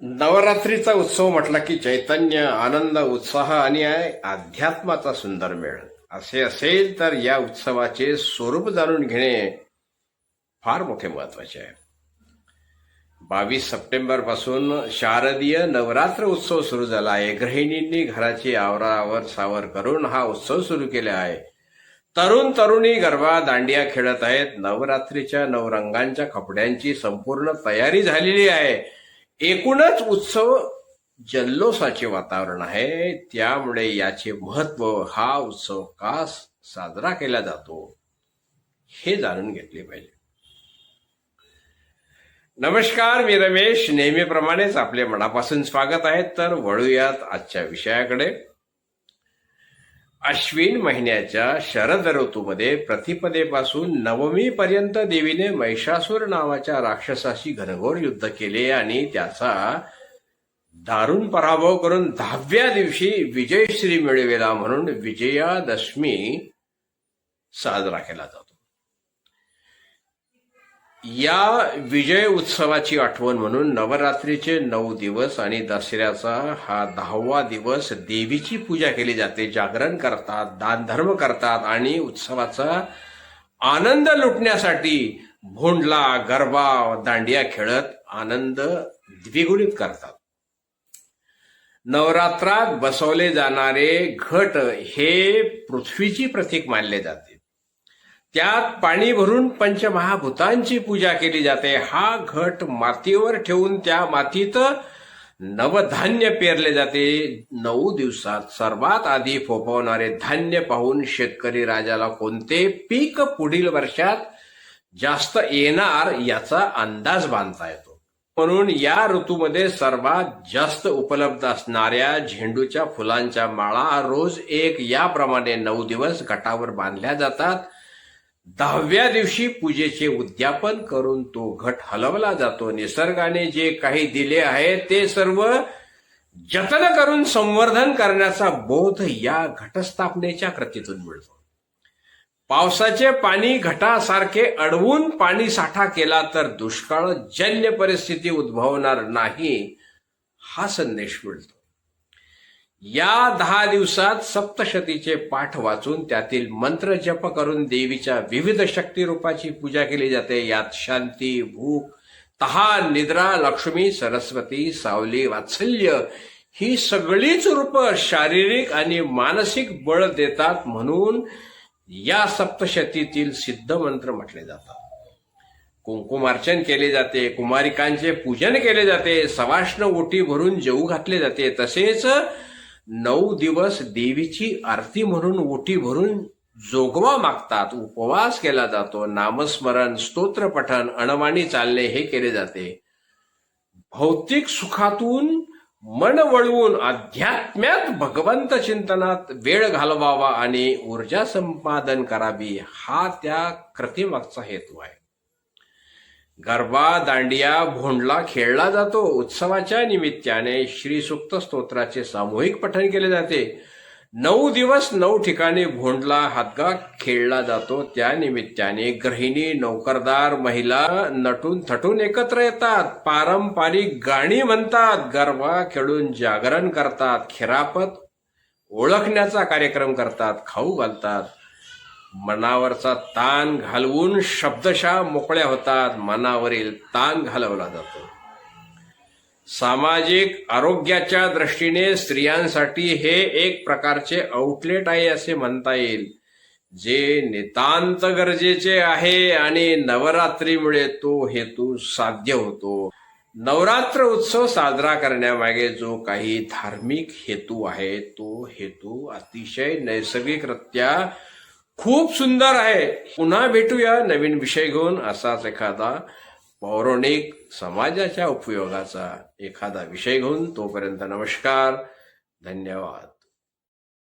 नवरात्रीचा उत्सव म्हटला की चैतन्य आनंद उत्साह आणि अध्यात्माचा सुंदर मेळ. असे असेल तर या उत्सवाचे स्वरूप जाणून घेणे फार मोठे महत्त्वाचे आहे. बावीस सप्टेंबरपासून शारदीय नवरात्र उत्सव सुरू झाला आहे. गृहिणींनी घराची आवरावर सावर करून हा उत्सव सुरू केला आहे. तरुण तरुणी गरबा दांडिया खेळत आहेत. नवरात्रीच्या नवरंगांच्या कपड्यांची संपूर्ण तयारी झालेली आहे. एकूणच उत्सव जल्लोषाचे वातावरण आहे. त्यामुळे याचे महत्त्व हा उत्सव का साजरा केला जातो हे जाणून घेतले पाहिजे. नमस्कार मी रमेश. नेहमीप्रमाणेच आपले मनापासून स्वागत आहे. तर वळूयात आजच्या विषयाकडे. अश्विन महिन्याच्या शरद ऋतूमध्ये प्रतिपदेपासून नवमी पर्यंत देवीने महिषासूर नावाच्या राक्षसाशी घनघोर युद्ध केले आणि त्याचा दारुण पराभव करून दहाव्या दिवशी विजयश्री मिळविला म्हणून विजयादशमी साजरा केला जातो. या विजय उत्सवाची आठवण म्हणून नवरात्रीचे नऊ दिवस आणि दसऱ्याचा हा दहावा दिवस देवीची पूजा केली जाते. जागरण करतात दानधर्म करतात आणि उत्सवाचा आनंद लुटण्यासाठी भोंडला गरबा दांडिया खेळत आनंद द्विगुणित करतात. नवरात्रात बसवले जाणारे घट हे पृथ्वीची प्रतीक मानले जाते. त्यात पाणी भरून पंचमहाभूतांची पूजा केली जाते. हा घट मातीवर ठेवून त्या मातीत नवधान्य पेरले जाते. नऊ दिवसात सर्वात आधी फोफवणारे धान्य पाहून शेतकरी राजाला कोणते पीक पुढील वर्षात जास्त येणार याचा अंदाज बांधता येतो. म्हणून या ऋतूमध्ये सर्वात जास्त उपलब्ध असणाऱ्या झेंडूच्या फुलांच्या माळा रोज एक याप्रमाणे नऊ दिवस गटावर बांधल्या जातात. दहाव्या दिवशी पूजेचे उद्यापन करून तो घट हलवला जातो. निसर्गाने जे काही दिले आहे ते सर्व जतन करून संवर्धन करण्याचा बोध या घटस्थापनेच्या कृतीतून मिळतो. पावसाचे पाणी घटासारखे अडवून पाणी साठा केला तर दुष्काळ जन्य परिस्थिती उद्भवणार नाही हा संदेश मिळतो. या दहा दिवसात सप्तशतीचे पाठ वाचून त्यातील मंत्र जप करून देवीच्या विविध शक्ती रूपाची पूजा केली जाते. यात शांती भूक तहान निद्रा लक्ष्मी सरस्वती सावली वात्सल्य ही सगळीच रूप शारीरिक आणि मानसिक बळ देतात म्हणून या सप्तशतीतील सिद्ध मंत्र म्हटले जातात. कुंकुमार्चन केले जाते कुमारिकांचे पूजन केले जाते सवाष्ण ओटी भरून जेऊ घातले जाते. तसेच नऊ दिवस देवीची आरती म्हणून ओटी भरून जोगवा मागतात उपवास केला जातो नामस्मरण स्तोत्रपठन अणवाणी चालणे हे केले जाते. भौतिक सुखातून मन वळवून अध्यात्म्यात भगवंत चिंतनात वेळ घालवावा आणि ऊर्जा संपादन करावी हा त्या कृतीमागचा हेतू आहे. गरबा दांडिया भोंडला खेळला जातो. उत्सवाच्या निमित्ताने श्री सुक्त स्तोत्राचे सामूहिक पठण केले जाते. नऊ दिवस नऊ ठिकाणी भोंडला हातगा खेळला जातो. त्या निमित्ताने गृहिणी नोकरदार महिला नटून थटून एकत्र येतात. पारंपरिक गाणी म्हणतात. गरबा खेळून जागरण करतात. खिरापत ओळखण्याचा कार्यक्रम करतात. खाऊ घालतात. मनावरचा ताण घालवून शब्दशः मोकळ्या होतात मनावरील ताण घालवला जातो. सामाजिक आरोग्याच्या दृष्टीने स्त्रियांसाठी हे एक प्रकारचे आउटलेट आहे असे म्हणता येईल. जे नितांत गरजेचे आहे आणि नवरात्रीमुळे तो हेतू साध्य होतो. नवरात्र उत्सव साजरा करण्यामागे जो काही धार्मिक हेतू आहे तो हेतू अतिशय नैसर्गिकरित्या खूप सुंदर आहे. पुन्हा भेटूया नवीन विषय घेऊन. असाच एखादा पौराणिक समाजाच्या उपयोगाचा एखादा विषय घेऊन. तोपर्यंत नमस्कार. धन्यवाद.